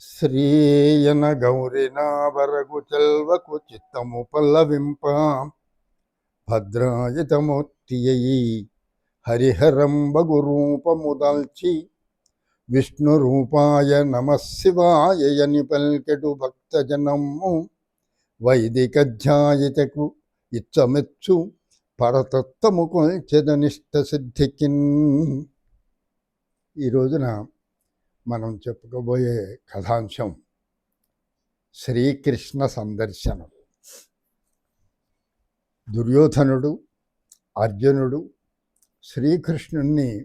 శ్రీయన గౌరినావరగు చెల్వకు చిత్తము పల్లవింప. భద్రాయుతమూర్తియయి హరిహరంబగు రూపము దాల్చి విష్ణు రూపాయ నమ శివాయని పల్కెడు భక్తజనము వైదికధ్యాయితకు ఇచ్చమెచ్చు పరతత్వము కొల్చెదనిష్ట సిద్ధికిన్. ఈ రోజున మనం చెప్పుకోబోయే కథాంశం శ్రీకృష్ణ సందర్శనం. దుర్యోధనుడు అర్జునుడు శ్రీకృష్ణుణ్ణి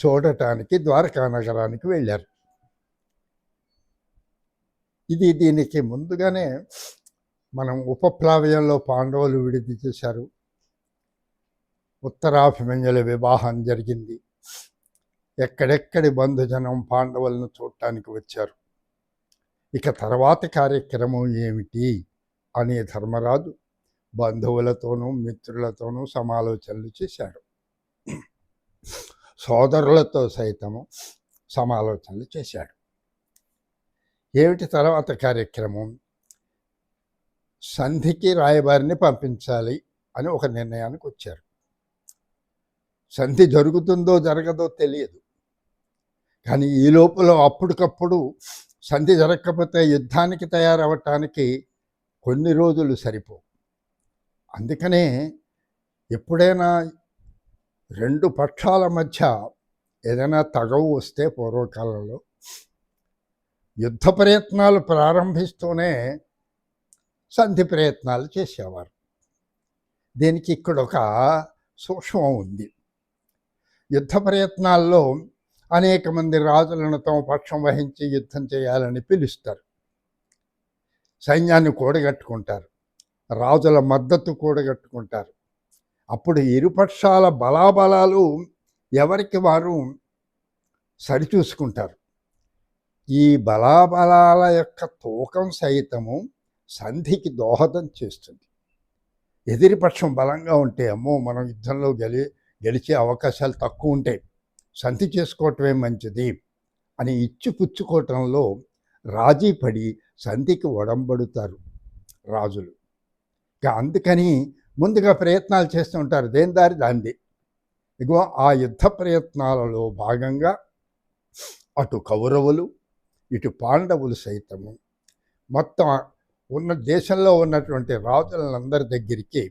చూడటానికి ద్వారకా నగరానికి వెళ్ళారు. ఇది దీనికి ముందుగానే మనం ఉపప్లావ్యంలో పాండవులు విడిది చేశారు. ఉత్తరాభిమన్యుల వివాహం జరిగింది. ఎక్కడెక్కడి బంధుజనం పాండవులను చూడటానికి వచ్చారు? ఇక తర్వాతి కార్యక్రమం ఏమిటి? అనే ధర్మరాజు బంధువులతోనూ మిత్రులతోనూ సమాలోచనలు చేశాడు సోదరులతో సైతము సమాలోచనలు చేశాడు. ఏమిటి తర్వాత కార్యక్రమం? సంధికి రాయబారిని పంపించాలి అని ఒక నిర్ణయానికి వచ్చారు. సంధి జరుగుతుందో జరగదో తెలియదు. కానీ ఈ లోపల అప్పటికప్పుడు సంధి జరగకపోతే యుద్ధానికి తయారవటానికి కొన్ని రోజులు సరిపో అందుకనే ఎప్పుడైనా రెండు పక్షాల మధ్య ఏదైనా తగవు వస్తే పూర్వకాలంలో యుద్ధ ప్రయత్నాలు ప్రారంభిస్తూనే సంధి ప్రయత్నాలు చేసేవారు. దీనికి ఇక్కడ ఒక సూక్ష్మం ఉంది. యుద్ధ ప్రయత్నాల్లో అనేక మంది రాజులను తమ పక్షం వహించి యుద్ధం చేయాలని పిలుస్తారు. సైన్యాన్ని కూడగట్టుకుంటారు. రాజుల మద్దతు కూడగట్టుకుంటారు. అప్పుడు ఇరుపక్షాల బలాబలాలు ఎవరికి వారు సరిచూసుకుంటారు. ఈ బలాబలాల యొక్క తూకం సైతము సంధికి దోహదం చేస్తుంది. ఎదిరిపక్షం బలంగా ఉంటే అమ్మో మనం యుద్ధంలో గెలి గెలిచే అవకాశాలు తక్కువ ఉంటాయి. సంధి చేసుకోవటమే మంచిది అని ఇచ్చిపుచ్చుకోవటంలో రాజీ పడి సంధికి ఒడంబడుతారు రాజులు. ఇక అందుకని ముందుగా ప్రయత్నాలు చేస్తూ ఉంటారు. దేని దారి? దాంది ఇగో ఆ యుద్ధ ప్రయత్నాలలో భాగంగా అటు కౌరవులు ఇటు పాండవులు సైతము మొత్తం ఉన్న దేశంలో ఉన్నటువంటి రాజులందరి దగ్గరికి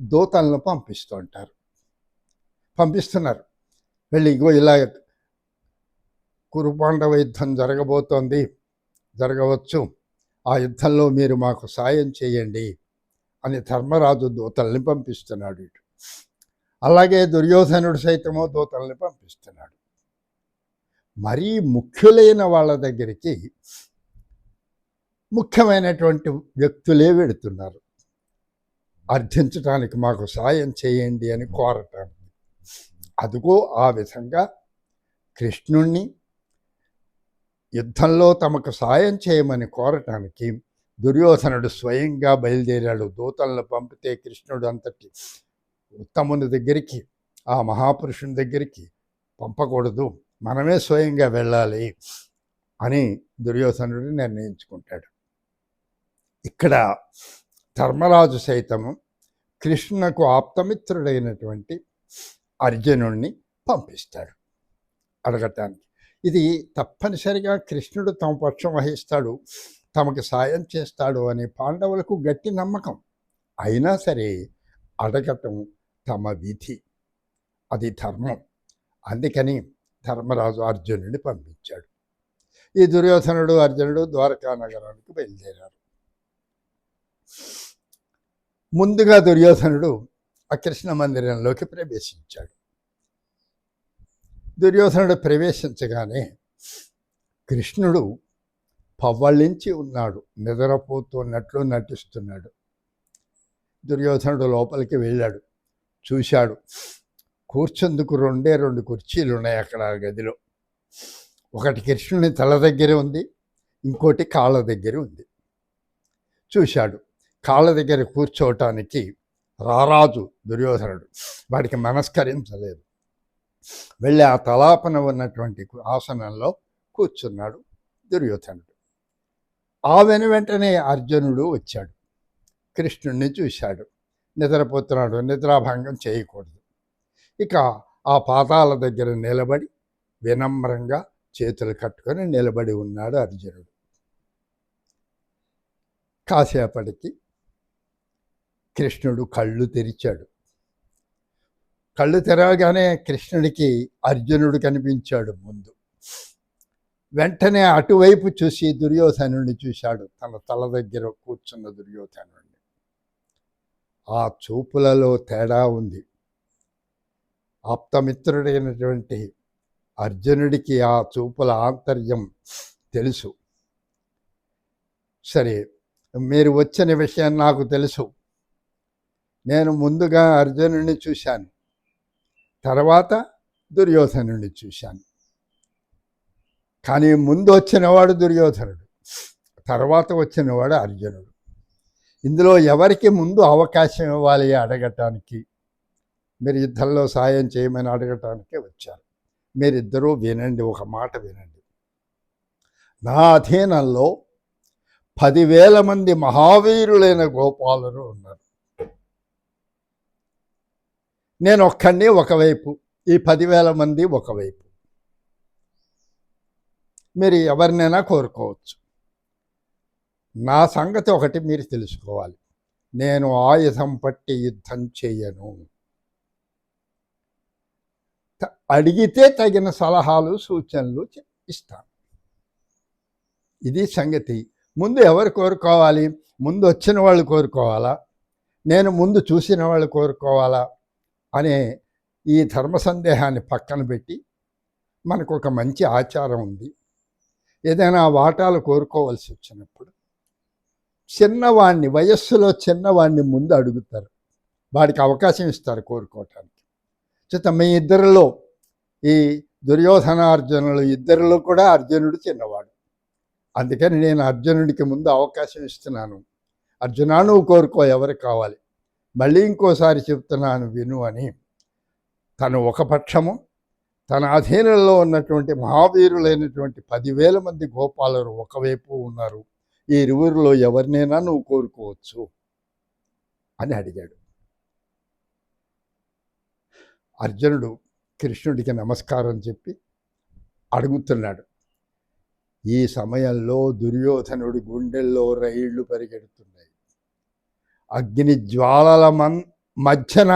దూతలను పంపిస్తూ ఉంటారు. పంపిస్తున్నారు. వెళ్ళి ఇగో ఇలా కురుపాండవ యుద్ధం జరగబోతోంది. జరగవచ్చు. ఆ యుద్ధంలో మీరు మాకు సాయం చేయండి అని ధర్మరాజు దూతల్ని పంపిస్తున్నాడు ఇటు. అలాగే దుర్యోధనుడు సైతమో దూతల్ని పంపిస్తున్నాడు. మరీ ముఖ్యులైన వాళ్ళ దగ్గరికి ముఖ్యమైనటువంటి వ్యక్తులే వెడుతున్నారు. అర్థించటానికి మాకు సాయం చేయండి అని కోరటానికి. అదిగో ఆ విధంగా కృష్ణుణ్ణి యుద్ధంలో తమకు సాయం చేయమని కోరటానికి దుర్యోధనుడు స్వయంగా బయలుదేరాడు. దూతలను పంపితే కృష్ణుడు అంతటి ఉత్తముని దగ్గరికి ఆ మహాపురుషుని దగ్గరికి పంపకూడదు. మనమే స్వయంగా వెళ్ళాలి అని దుర్యోధనుడు నిర్ణయించుకుంటాడు. ఇక్కడ ధర్మరాజు సైతము కృష్ణకు ఆప్తమిత్రుడైనటువంటి అర్జునుణ్ణి పంపిస్తాడు. అడగటానికి. ఇది తప్పనిసరిగా కృష్ణుడు తమ పక్షం వహిస్తాడు. తమకు సాయం చేస్తాడు అనే పాండవులకు గట్టి నమ్మకం. అయినా సరే అడగటం తమ విధి. అది ధర్మం. అందుకని ధర్మరాజు అర్జునుడిని పంపించాడు. ఈ దుర్యోధనుడు అర్జునుడు ద్వారకా నగరానికి బయలుదేరారు. ముందుగా దుర్యోధనుడు ఆ కృష్ణ మందిరంలోకి ప్రవేశించాడు. దుర్యోధనుడు ప్రవేశించగానే కృష్ణుడు పవ్వళించి ఉన్నాడు నిద్రపోతున్నట్లు నటిస్తున్నాడు. దుర్యోధనుడు లోపలికి వెళ్ళాడు చూశాడు కూర్చుందుకు రెండే రెండు కుర్చీలు ఉన్నాయి అక్కడ గదిలో. ఒకటి కృష్ణుని తల దగ్గర ఉంది ఇంకోటి కాళ్ళ దగ్గర ఉంది. చూశాడు కాళ్ళ దగ్గర కూర్చోవటానికి రారాజు దుర్యోధనుడు. వాడికి మనస్కరించలేదు వెళ్ళి ఆ తలాపన ఉన్నటువంటి ఆసనంలో కూర్చున్నాడు దుర్యోధనుడు. ఆ వెను వెంటనే అర్జునుడు వచ్చాడు. కృష్ణుణ్ణి చూశాడు. నిద్రపోతున్నాడు. నిద్రాభంగం చేయకూడదు. ఇక ఆ పాతాల దగ్గర నిలబడి వినమ్రంగా చేతులు కట్టుకొని నిలబడి ఉన్నాడు అర్జునుడు. కాసేపటికి కృష్ణుడు కళ్ళు తెరిచాడు. కళ్ళు తెరవగానే కృష్ణుడికి అర్జునుడు కనిపించాడు ముందు. వెంటనే అటువైపు చూసి దుర్యోధనుడిని చూశాడు. తన తల దగ్గర కూర్చున్న దుర్యోధనుడిని ఆ చూపులలో తేడా ఉంది. ఆప్తమిత్రుడైనటువంటి అర్జునుడికి ఆ చూపుల ఆంతర్యం తెలుసు. సరే మీరు వచ్చిన విషయం నాకు తెలుసు. నేను ముందుగా అర్జునుడిని చూశాను. తర్వాత దుర్యోధనుడిని చూశాను. కానీ ముందు వచ్చినవాడు దుర్యోధనుడు. తర్వాత వచ్చినవాడు అర్జునుడు. ఇందులో ఎవరికి ముందు అవకాశం ఇవ్వాలి అడగటానికి? మీరు యుద్ధంలో సాయం చేయమని అడగటానికే వచ్చారు. మీరిద్దరూ వినండి ఒక మాట వినండి. నా అధీనంలో పదివేల మంది మహావీరులైన గోపాలురు ఉన్నారు. నేను ఒక్కడిని ఒకవైపు ఈ పదివేల మంది ఒకవైపు. మీరు ఎవరినైనా కోరుకోవచ్చు. నా సంగతి ఒకటి మీరు తెలుసుకోవాలి. నేను ఆయుధం పట్టి యుద్ధం చేయను. త- అడిగితే తగిన సలహాలు సూచనలు ఇస్తాను. ఇది సంగతి. ముందు ఎవరు కోరుకోవాలి? ముందు వచ్చిన వాళ్ళు కోరుకోవాలా? నేను ముందు చూసిన వాళ్ళు కోరుకోవాలా? అనే ఈ ధర్మ సందేహాన్ని పక్కన పెట్టి మనకు ఒక మంచి ఆచారం ఉంది. ఏదైనా వాటాలు కోరుకోవాల్సి వచ్చినప్పుడు చిన్నవాణ్ణి వయస్సులో చిన్నవాణ్ణి ముందు అడుగుతారు. వాడికి అవకాశం ఇస్తారు కోరుకోవటానికి. చేత మీ ఇద్దరిలో ఈ దుర్యోధనార్జునులు ఇద్దరిలో కూడా అర్జునుడు చిన్నవాడు. అందుకని నేను అర్జునుడికి ముందు అవకాశం ఇస్తున్నాను. అర్జునాను నువ్వు కోరుకో ఎవరు కావాలి? మళ్ళీ ఇంకోసారి చెప్తున్నాను విను అని. తను ఒక పక్షము తన అధీనంలో ఉన్నటువంటి మహావీరులైనటువంటి పదివేల మంది గోపాలరు ఒకవైపు ఉన్నారు. ఈ ఇరువురిలో ఎవరినైనా నువ్వు కోరుకోవచ్చు అని అడిగాడు. అర్జునుడు కృష్ణుడికి నమస్కారం చెప్పి అడుగుతున్నాడు. ఈ సమయంలో దుర్యోధనుడి గుండెల్లో రైళ్ళు పరిగెడుతున్నాయి. అగ్ని జ్వాలల మన్ మధ్యన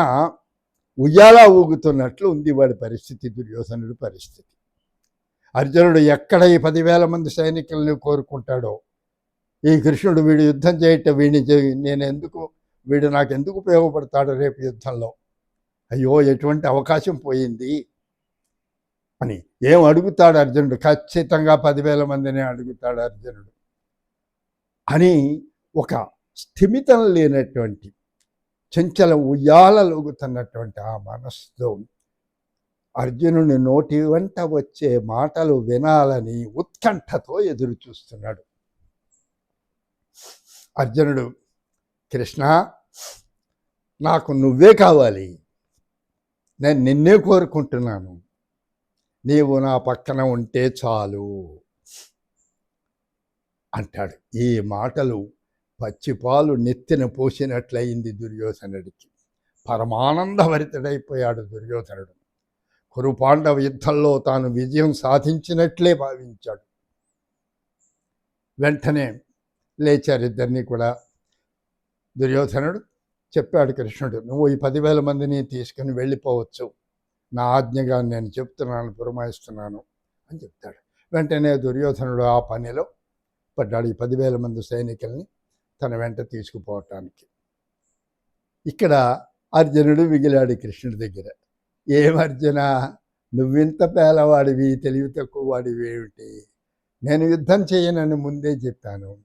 ఉయ్యాల ఊగుతున్నట్లు ఉంది వాడి పరిస్థితి దుర్యోధనుడి పరిస్థితి. అర్జునుడు ఎక్కడ ఈ పదివేల మంది సైనికులను కోరుకుంటాడో? ఈ కృష్ణుడు వీడు యుద్ధం చేయటం వీడిని నేను ఎందుకు వీడు నాకు ఎందుకు ఉపయోగపడతాడు రేపు యుద్ధంలో? అయ్యో ఎటువంటి అవకాశం పోయింది? అని ఏం అడుగుతాడు అర్జునుడు? ఖచ్చితంగా పదివేల మందిని అడుగుతాడు అర్జునుడు. అని ఒక స్థిమితం లేనటువంటి చంచల ఉయ్యాలలుగుతున్నటువంటి ఆ మనస్సుతో అర్జునుని నోటి వెంట వచ్చే మాటలు వినాలని ఉత్కంఠతో ఎదురు చూస్తున్నాడు. అర్జునుడు కృష్ణ నాకు నువ్వే కావాలి. నేను నిన్నే కోరుకుంటున్నాను. నీవు నా పక్కన ఉంటే చాలు అంటాడు. ఈ మాటలు పచ్చిపాలు నెత్తిన పోసినట్లయింది దుర్యోధనుడికి. పరమానందభరితుడైపోయాడు దుర్యోధనుడు. కురుపాండవ యుద్ధంలో తాను విజయం సాధించినట్లే భావించాడు. వెంటనే లేచారు ఇద్దరిని కూడా దుర్యోధనుడు చెప్పాడు కృష్ణుడు నువ్వు ఈ పదివేల మందిని తీసుకుని వెళ్ళిపోవచ్చు. నా ఆజ్ఞగా నేను చెప్తున్నాను పురమాయిస్తున్నాను అని చెప్తాడు. వెంటనే దుర్యోధనుడు ఆ పనిలో పడ్డాడు. ఈ పదివేల మంది సైనికుల్ని తన వెంట తీసుకుపోవటానికి. ఇక్కడ అర్జునుడు మిగిలాడు కృష్ణుడి దగ్గర. ఏమర్జున నువ్వింత పేలవాడివి తెలివి తక్కువ వాడివి ఏమిటి? నేను యుద్ధం చేయనని ముందే చెప్పాను.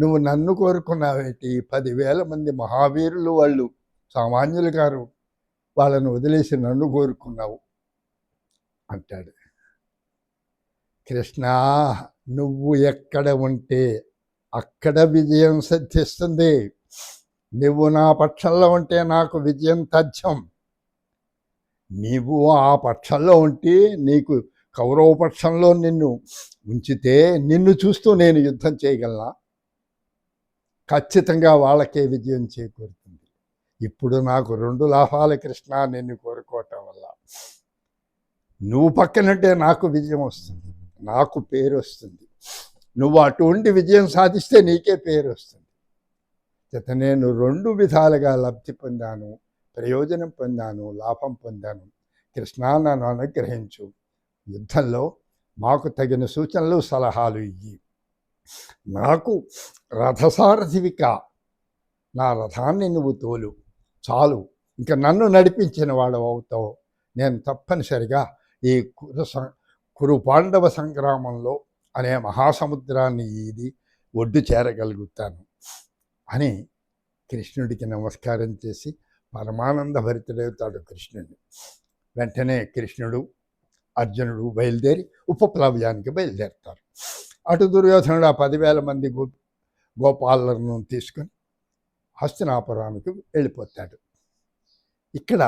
నువ్వు నన్ను కోరుకున్నావేటి? పదివేల మంది మహావీరులు వాళ్ళు సామాన్యులు గారు వాళ్ళను వదిలేసి నన్ను కోరుకున్నావు అంటాడు. కృష్ణ నువ్వు ఎక్కడ ఉంటే అక్కడ విజయం సిద్ధిస్తుంది. నువ్వు నా పక్షంలో ఉంటే నాకు విజయం తథ్యం. నీవు ఆ పక్షంలో ఉంటే నీకు కౌరవ పక్షంలో నిన్ను ఉంచితే నిన్ను చూస్తూ నేను యుద్ధం చేయగలనా? ఖచ్చితంగా వాళ్ళకే విజయం చేకూరుతుంది. ఇప్పుడు నాకు రెండు లాభాలు కృష్ణ నిన్ను కోరుకోవటం వల్ల. నువ్వు పక్కనంటే నాకు విజయం వస్తుంది. నాకు పేరు వస్తుంది. నువ్వు అటువంటి విజయం సాధిస్తే నీకే పేరు వస్తుంది. చేత నేను రెండు విధాలుగా లబ్ధి పొందాను ప్రయోజనం పొందాను లాభం పొందాను. కృష్ణ నన్ను అనుగ్రహించు. యుద్ధంలో మాకు తగిన సూచనలు సలహాలు ఇయ్యి. నాకు రథసారథివిక. నా రథాన్ని నువ్వు తోలు. చాలు. ఇంకా నన్ను నడిపించిన వాడు అవుతావు. నేను తప్పనిసరిగా ఈ కురు సం- కురు పాండవ సంగ్రామంలో అనే మహాసముద్రాన్ని ఈది ఒడ్డు చేరగలుగుతాను అని కృష్ణుడికి నమస్కారం చేసి పరమానంద భరితుడవుతాడు కృష్ణుడు. వెంటనే కృష్ణుడు అర్జునుడు బయలుదేరి ఉపప్లవ్యానికి బయలుదేరుతారు. అటు దుర్యోధనుడు ఆ పదివేల మంది గో గోపాలను తీసుకొని హస్తినాపురానికి వెళ్ళిపోతాడు. ఇక్కడ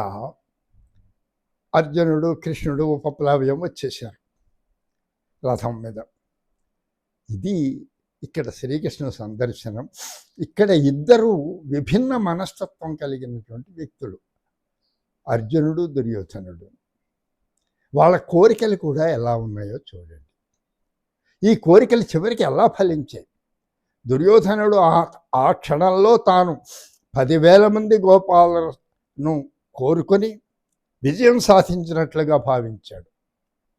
అర్జునుడు కృష్ణుడు ఉపప్లవ్యం వచ్చేసారు రథం మీద. ఇది ఇక్కడ శ్రీకృష్ణ సందర్శనం. ఇక్కడ ఇద్దరు విభిన్న మనస్తత్వం కలిగినటువంటి వ్యక్తులు. అర్జునుడు దుర్యోధనుడు. వాళ్ళ కోరికలు కూడా ఎలా ఉన్నాయో చూడండి. ఈ కోరికలు చివరికి ఎలా ఫలించాయి? దుర్యోధనుడు ఆ ఆ క్షణంలో తాను పదివేల మంది గోపాలను కోరుకొని విజయం సాధించినట్లుగా భావించాడు.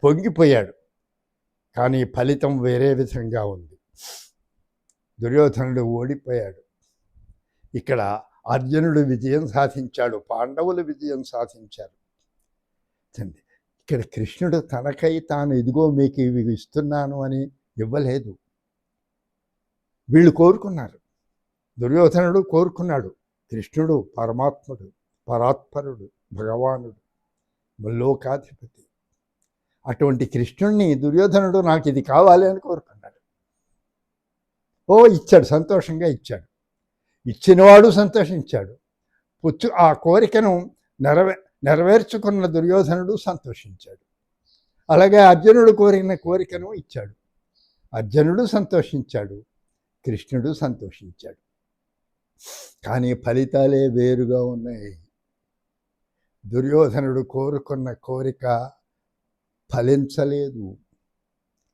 పొంగిపోయాడు. కానీ ఫలితం వేరే విధంగా ఉంది. దుర్యోధనుడు ఓడిపోయాడు. ఇక్కడ అర్జునుడు విజయం సాధించాడు పాండవులు విజయం సాధించారు. ఇక్కడ కృష్ణుడు తనకై తాను ఇదిగో మీకు ఇవి ఇస్తున్నాను అని ఇవ్వలేదు. వీళ్ళు కోరుకున్నారు. దుర్యోధనుడు కోరుకున్నాడు. కృష్ణుడు పరమాత్ముడు పరాత్పరుడు భగవానుడు లోకాధిపతి అటువంటి కృష్ణుణ్ణి దుర్యోధనుడు నాకు ఇది కావాలి అని కోరుకున్నాడు. ఓ ఇచ్చాడు సంతోషంగా ఇచ్చాడు. ఇచ్చినవాడు సంతోషించాడు. పుచ్చు ఆ కోరికను నెరవే నెరవేర్చుకున్న దుర్యోధనుడు సంతోషించాడు. అలాగే అర్జునుడు కోరిన కోరికను ఇచ్చాడు. అర్జునుడు సంతోషించాడు. కృష్ణుడు సంతోషించాడు. కానీ ఫలితాలే వేరుగా ఉన్నాయి. దుర్యోధనుడు కోరుకున్న కోరిక ఫలించలేదు.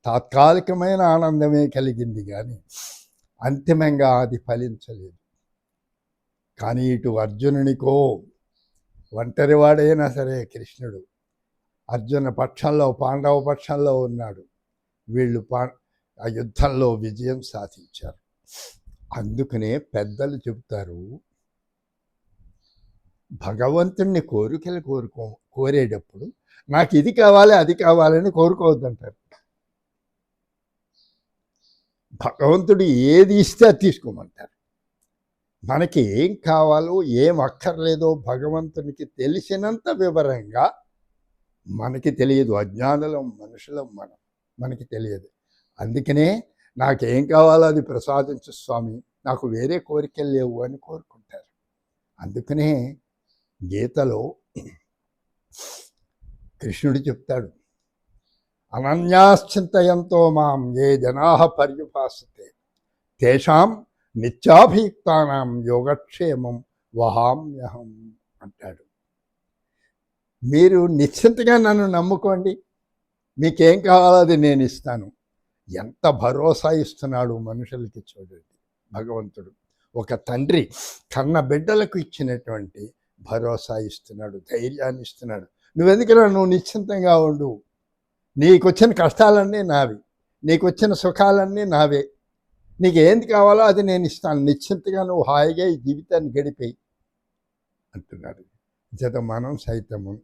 తాత్కాలికమైన ఆనందమే కలిగింది కానీ అంతిమంగా అది ఫలించలేదు. కానీ ఇటు అర్జునునికో ఒంటరివాడైనా సరే కృష్ణుడు. అర్జున పక్షంలో పాండవ పక్షంలో ఉన్నాడు. వీళ్ళు పా ఆ యుద్ధంలో విజయం సాధించారు. అందుకనే పెద్దలు చెబుతారు భగవంతుణ్ణి కోరికలు కోరుకో కోరేటప్పుడు నాకు ఇది కావాలి అది కావాలని కోరుకోవద్దంటారు. భగవంతుడు ఏది ఇస్తే అది తీసుకోమంటారు. మనకి ఏం కావాలో ఏం అక్కర్లేదో భగవంతునికి తెలిసినంత వివరంగా మనకి తెలియదు. అజ్ఞానులం మనుషులం మనం మనకి తెలియదు. అందుకనే నాకేం కావాలో అది ప్రసాదించు స్వామి. నాకు వేరే కోరికలు లేవు అని కోరుకుంటారు. అందుకనే గీతలో కృష్ణుడు చెప్తాడు అనన్యాశ్చింతయంతో మాం ఏ జనా పర్యుపాసతే తేషాం నిత్యాభియుక్తానాం యోగక్షేమం వహామ్యహం అంటాడు. మీరు నిశ్చింతగా నన్ను నమ్ముకోండి మీకేం కావాలో అది నేను ఇస్తాను. ఎంత భరోసా ఇస్తున్నాడు మనుషులకి చూడండి భగవంతుడు. ఒక తండ్రి కన్న బిడ్డలకు ఇచ్చినటువంటి భరోసా ఇస్తున్నాడు ధైర్యాన్ని ఇస్తున్నాడు. నువ్వెందుకన్నా నువ్వు నిశ్చింతంగా ఉండు? నీకు వచ్చిన కష్టాలన్నీ నావి. నీకు వచ్చిన సుఖాలన్నీ నావే. నీకు ఏంది కావాలో అది నేను ఇస్తాను. నిశ్చింతగా నువ్వు హాయిగా ఈ జీవితాన్ని గడిపేయి అంటున్నాడు. చేత మనం సైతము.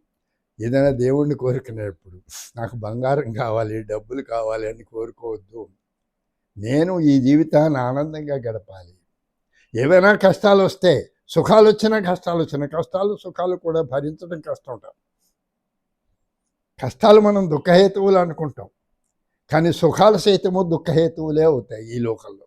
ఏదైనా దేవుణ్ణి కోరుకునేటప్పుడు నాకు బంగారం కావాలి డబ్బులు కావాలి అని కోరుకోవద్దు. నేను ఈ జీవితాన్ని ఆనందంగా గడపాలి. ఏవైనా కష్టాలు వస్తే సుఖాలు వచ్చినా కష్టాలు వచ్చినా కష్టాలు సుఖాలు కూడా భరించడం కష్టం కష్టాలు మనం దుఃఖహేతువులు అనుకుంటాం. కానీ సుఖాలు సైతము దుఃఖహేతువులే అవుతాయి ఈ లోకంలో.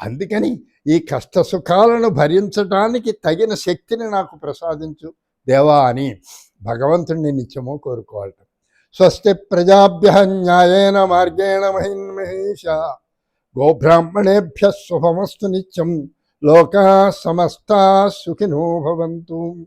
అందుకని ఈ కష్ట సుఖాలను భరించడానికి తగిన శక్తిని నాకు ప్రసాదించు దేవా అని భగవంతుడిని నిత్యము కోరుకోవటం స్వస్తి ప్రజాభ్య న్యాయేన మార్గేణ మహిన్మహేష గోబ్రాహ్మణేభ్య శుభమస్తు నిత్యం. లోకా సమస్తా సుఖినో భవంతు.